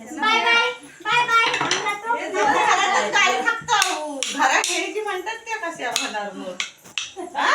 Bye bye bye bye आम्हाला तो हे घरातच काय थांबतं? घरा खेळीची म्हणतात त्या कशा होणार मग हा?